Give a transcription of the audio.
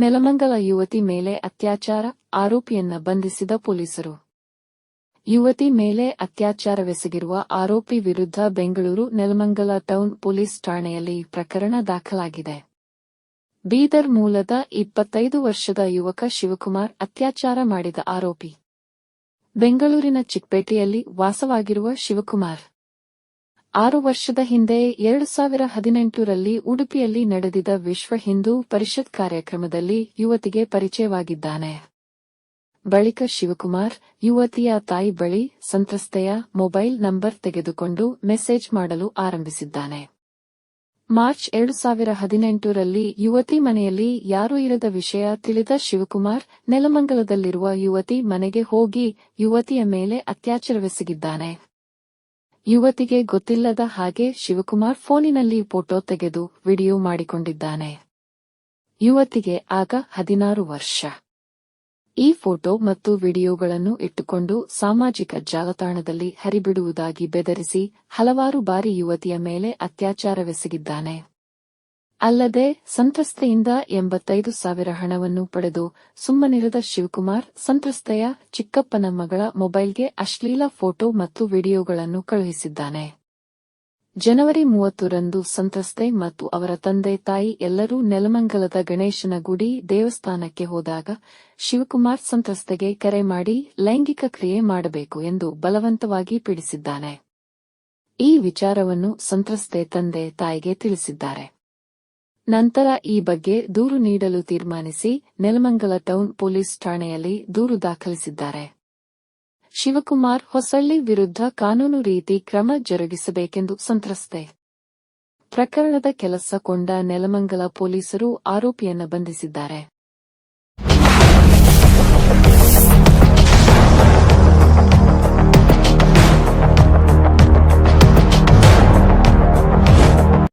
ನೆಲಮಂಗಲ ಯುವತಿ ಮೇಲೆ ಅತ್ಯಾಚಾರ ಆರೋಪಿಯನ್ನ ಬಂಧಿಸಿದ ಪೊಲೀಸರು. ಯುವತಿ ಮೇಲೆ ಅತ್ಯಾಚಾರವೆಸಗಿರುವ ಆರೋಪಿ ವಿರುದ್ಧ ಬೆಂಗಳೂರು ನೆಲಮಂಗಲ ಟೌನ್ ಪೊಲೀಸ್ ಠಾಣೆಯಲ್ಲಿ ಪ್ರಕರಣ ದಾಖಲಾಗಿದೆ. ಬೀದರ್ ಮೂಲದ ಇಪ್ಪತ್ತೈದು ವರ್ಷದ ಯುವಕ ಶಿವಕುಮಾರ್ ಅತ್ಯಾಚಾರ ಮಾಡಿದ ಆರೋಪಿ. ಬೆಂಗಳೂರಿನ ಚಿಕ್ಪೇಟೆಯಲ್ಲಿ ವಾಸವಾಗಿರುವ ಶಿವಕುಮಾರ್. ಆರು ವರ್ಷದ ಹಿಂದೆ ಎರಡು ಸಾವಿರ ಹದಿನೆಂಟರಲ್ಲಿ ಉಡುಪಿಯಲ್ಲಿ ನಡೆದಿದ ವಿಶ್ವ ಹಿಂದೂ ಪರಿಷತ್ ಕಾರ್ಯಕ್ರಮದಲ್ಲಿ ಯುವತಿಗೆ ಪರಿಚಯವಾಗಿದ್ದಾನೆ. ಬಳಿಕ ಶಿವಕುಮಾರ್, ಯುವತಿಯ ತಾಯಿ ಬಳಿ ಸಂತ್ರಸ್ತೆಯ ಮೊಬೈಲ್ ನಂಬರ್ ತೆಗೆದುಕೊಂಡು ಮೆಸೇಜ್ ಮಾಡಲು ಆರಂಭಿಸಿದ್ದಾನೆ. ಮಾರ್ಚ್ ಎರಡು ಸಾವಿರ ಹದಿನೆಂಟರಲ್ಲಿ ಯುವತಿ ಮನೆಯಲ್ಲಿ ಯಾರೂ ಇರದ ವಿಷಯ ತಿಳಿದ ಶಿವಕುಮಾರ್, ನೆಲಮಂಗಲದಲ್ಲಿರುವ ಯುವತಿ ಮನೆಗೆ ಹೋಗಿ ಯುವತಿಯ ಮೇಲೆ ಅತ್ಯಾಚಾರವೆಸಗಿದ್ದಾನೆ. ಯುವತಿಗೆ ಗೊತ್ತಿಲ್ಲದ ಹಾಗೆ ಶಿವಕುಮಾರ್ ಫೋನಿನಲ್ಲಿ ಫೋಟೋ ತೆಗೆದು ವಿಡಿಯೋ ಮಾಡಿಕೊಂಡಿದ್ದಾನೆ. ಯುವತಿಗೆ ಆಗ ಹದಿನಾರು ವರ್ಷ. ಈ ಫೋಟೋ ಮತ್ತು ವಿಡಿಯೋಗಳನ್ನು ಇಟ್ಟುಕೊಂಡು ಸಾಮಾಜಿಕ ಜಾಲತಾಣದಲ್ಲಿ ಹರಿಬಿಡುವುದಾಗಿ ಬೆದರಿಸಿ ಹಲವಾರು ಬಾರಿ ಯುವತಿಯ ಮೇಲೆ ಅತ್ಯಾಚಾರವೆಸಗಿದ್ದಾನೆ. ಅಲ್ಲದೆ ಸಂತ್ರಸ್ತೆಯಿಂದ ಎಂಬತ್ತೈದು ಸಾವಿರ ಹಣವನ್ನು ಪಡೆದು ಸುಮ್ಮನಿರದ ಶಿವಕುಮಾರ್, ಸಂತ್ರಸ್ತೆಯ ಚಿಕ್ಕಪ್ಪನ ಮಗಳ ಮೊಬೈಲ್ಗೆ ಅಶ್ಲೀಲ ಫೋಟೋ ಮತ್ತು ವಿಡಿಯೋಗಳನ್ನು ಕಳುಹಿಸಿದ್ದಾನೆ. ಜನವರಿ ಮೂವತ್ತರಂದು ಸಂತ್ರಸ್ತೆ ಮತ್ತು ಅವರ ತಂದೆ ತಾಯಿ ಎಲ್ಲರೂ ನೆಲಮಂಗಲದ ಗಣೇಶನ ಗುಡಿ ದೇವಸ್ಥಾನಕ್ಕೆ ಹೋದಾಗ ಶಿವಕುಮಾರ್ ಸಂತ್ರಸ್ತೆಗೆ ಕರೆ ಮಾಡಿ ಲೈಂಗಿಕ ಕ್ರಿಯೆ ಮಾಡಬೇಕು ಎಂದು ಬಲವಂತವಾಗಿ ಪೀಡಿಸಿದ್ದಾನೆ. ಈ ವಿಚಾರವನ್ನು ಸಂತ್ರಸ್ತೆ ತಂದೆ ತಾಯಿಗೆ ತಿಳಿಸಿದ್ದಾರೆ. ನಂತರ ಈ ಬಗ್ಗೆ ದೂರು ನೀಡಲು ತೀರ್ಮಾನಿಸಿ ನೆಲಮಂಗಲ ಟೌನ್ ಪೊಲೀಸ್ ಠಾಣೆಯಲ್ಲಿ ದೂರು ದಾಖಲಿಸಿದ್ದಾರೆ. ಶಿವಕುಮಾರ್ ಹೊಸಳ್ಳಿ ವಿರುದ್ಧ ಕಾನೂನು ರೀತಿ ಕ್ರಮ ಜರುಗಿಸಬೇಕೆಂದು ಸಂತ್ರಸ್ತೆ. ಪ್ರಕರಣದ ಕೆಲಸ ಕೊಂಡ ನೆಲಮಂಗಲ ಪೊಲೀಸರು ಆರೋಪಿಯನ್ನು ಬಂಧಿಸಿದ್ದಾರೆ.